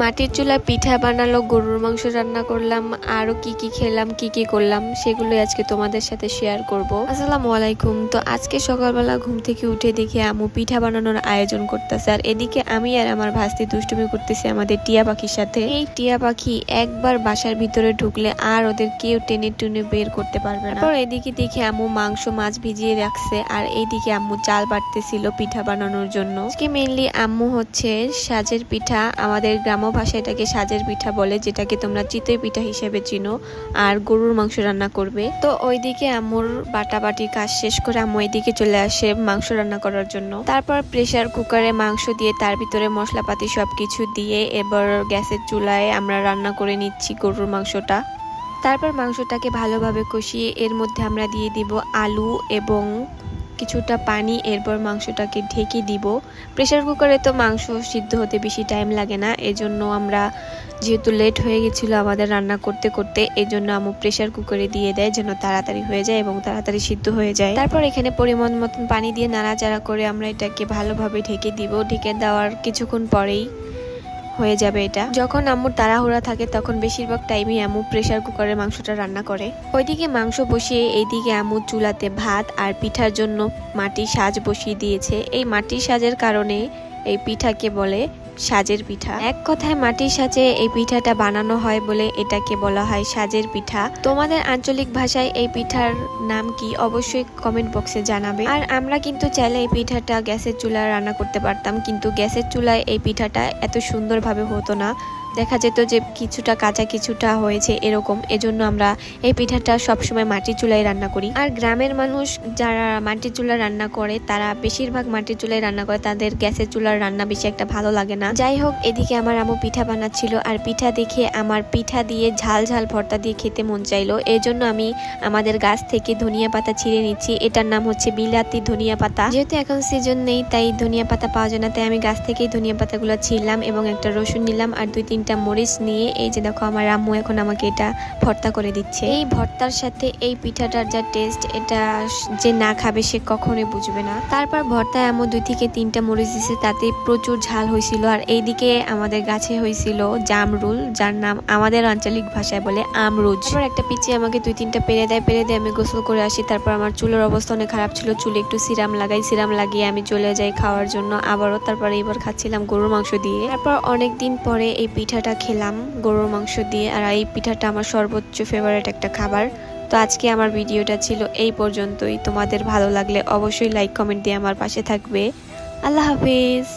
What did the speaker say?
মাটির চুলায় পিঠা বানালো, গরুর মাংস রান্না করলাম, আরও কি কি খেলাম, কি কি করলাম সেগুলো আজকে তোমাদের সাথে শেয়ার করব। আসসালামু আলাইকুম। তো আজকে সকালবেলা ঘুম থেকে উঠে দেখি আমু পিঠা বানানোর আয়োজন করতেছে, আর এদিকে আমি আর আমার ভাস্তি দুষ্টুমি করতেছি আমাদের টিয়া পাখির সাথে। এই টিয়া পাখি একবার বাসার ভিতরে ঢুকলে আর ওদের কেউ টেনে টুনে বের করতে পারবে না। তারপর এদিকে দেখি আম্মু মাংস, মাছ ভিজিয়ে রাখছে, আর এইদিকে আম্মু চাল বাটতেছিল পিঠা বানানোর জন্য। আজকে মেইনলি আম্মু হচ্ছে সাজের পিঠা, আমাদের গ্রাম্য ভাষায় এটাকে সাজের পিঠা বলে, যেটাকে তোমরা চিতই পিঠা হিসেবে চিনো আর গরুর মাংস রান্না করবে। তো ওইদিকে আম্মুর বাটাবাটির কাজ শেষ করে আম্মু এদিকে চলে আসে মাংস রান্না করার জন্য। তারপর প্রেসার কুকারে মাংস দিয়ে তার ভিতরে মশলাপাতি সবকিছু দিয়ে এবার গ্যাসের চুলায় আমরা রান্না করে নিচ্ছি গরুর মাংসটা। তারপর মাংসটাকে ভালোভাবে কষিয়ে এর মধ্যে আমরা দিয়ে দিব আলু এবং কিছুটা পানি, এরপর মাংসটাকে ঢেকে দিব। প্রেসার কুকারে তো মাংস সিদ্ধ হতে বেশি টাইম লাগে না, এজন্য আমরা যেহেতু লেট হয়ে গেছিল আমাদের রান্না করতে করতে এই জন্য আমু প্রেসার কুকারে দিয়ে দেয় যেন তাড়াতাড়ি হয়ে যায় এবং তাড়াতাড়ি সিদ্ধ হয়ে যায়। তারপর এখানে পরিমাণ মতন পানি দিয়ে নাড়াচাড়া করে আমরা এটাকে ভালোভাবে ঢেকে দিব। ঢেকে দেওয়ার কিছুক্ষণ পরেই হয়ে যাবে এটা। যখন আম্মুর তাড়াহুড়া থাকে, তখন বেশিরভাগ টাইমে আম্মু প্রেশার কুকারে মাংসটা রান্না করে। ওইদিকে মাংস বসিয়ে এইদিকে আম্মু চুলাতে ভাত আর পিঠার জন্য মাটির সাজ বসিয়ে দিয়েছে। এই মাটির সাজের কারণে এই পিঠাকে বলে সাজের পিঠা। এক কথায় মাটির সাজে এই পিঠাটা বানানো হয় বলে এটাকে বলা হয় সাজের পিঠা। তোমাদের আঞ্চলিক ভাষায় এই পিঠার নাম কি অবশ্যই কমেন্ট বক্সে জানাবে। আর আমরা কিন্তু চাইলে এই পিঠাটা গ্যাসের চুলায় রান্না করতে পারতাম, কিন্তু গ্যাসের চুলায় এই পিঠাটা এত সুন্দরভাবে হতো না। দেখা যেত যে কিছুটা কাঁচা, কিছুটা হয়েছে এরকম। এজন্য আমরা এই পিঠাটা সবসময় মাটির চুলায় রান্না করি। আর গ্রামের মানুষ যারা মাটির চুলায় রান্না করে, তারা বেশিরভাগ মাটির চুলায় রান্না করে। তাদের গ্যাসের চুলার রান্না বেশি একটা ভালো লাগে না। যাই হোক, এদিকে আমার আমু পিঠা বানাচ্ছিল। আর পিঠা দেখে আমার পিঠা দিয়ে ঝাল ঝাল ভর্তা দিয়ে খেতে মন চাইলো। এই জন্য আমি আমাদের গাছ থেকে ধনিয়া পাতা ছিঁড়ে নিচ্ছি। এটার নাম হচ্ছে বিলাতি ধনিয়া পাতা। যেহেতু এখন সিজন নেই, তাই ধনিয়া পাতা পাওয়া যায় না। তাই আমি গাছ থেকেই ধনিয়া পাতাগুলো ছিঁড়লাম এবং একটা রসুন নিলাম। আর দুই তিনটা মরিচ নিয়ে, এই যে দেখো আমার আম্মু এখন আমাকে এটা ভর্তা করে দিচ্ছে। এই ভর্তার সাথে এই পিঠাটার যা টেস্ট এটা যে না খাবে সে কখনোই বুঝবে না। তারপর ভর্তায় আম্মু দুই থেকে তিনটা মরিচ দিছে, তাতে প্রচুর ঝাল হয়েছিল। আর এইদিকে আমাদের গাছে হয়েছিল জামরুল, যার নাম আমাদের আঞ্চলিক ভাষায় বলে আমরুজ। একটা পিচি আমাকে দুই তিনটা পেরে দেয় পেরে দেয়, আমি গোসল করে আসি। তারপর আমার চুলের অবস্থা অনেক খারাপ ছিল, চুলে একটু সিরাম লাগাই, সিরাম লাগিয়ে আমি চলে যাই খাওয়ার জন্য আবারও। তারপর এবার খাচ্ছিলাম গরুর মাংস দিয়ে। তারপর অনেক দিন পরে এই পিঠাটা খেলাম, গরুর মাংস দিয়ে, আর এই পিঠাটা আমার সর্বোচ্চ ফেভারিট একটা খাবার। তো আজকে আমার ভিডিওটা ছিল এই পর্যন্তই। তোমাদের ভালো লাগলে অবশ্যই লাইক কমেন্ট দিয়ে আমার পাশে থাকবে। আল্লাহ হাফিজ।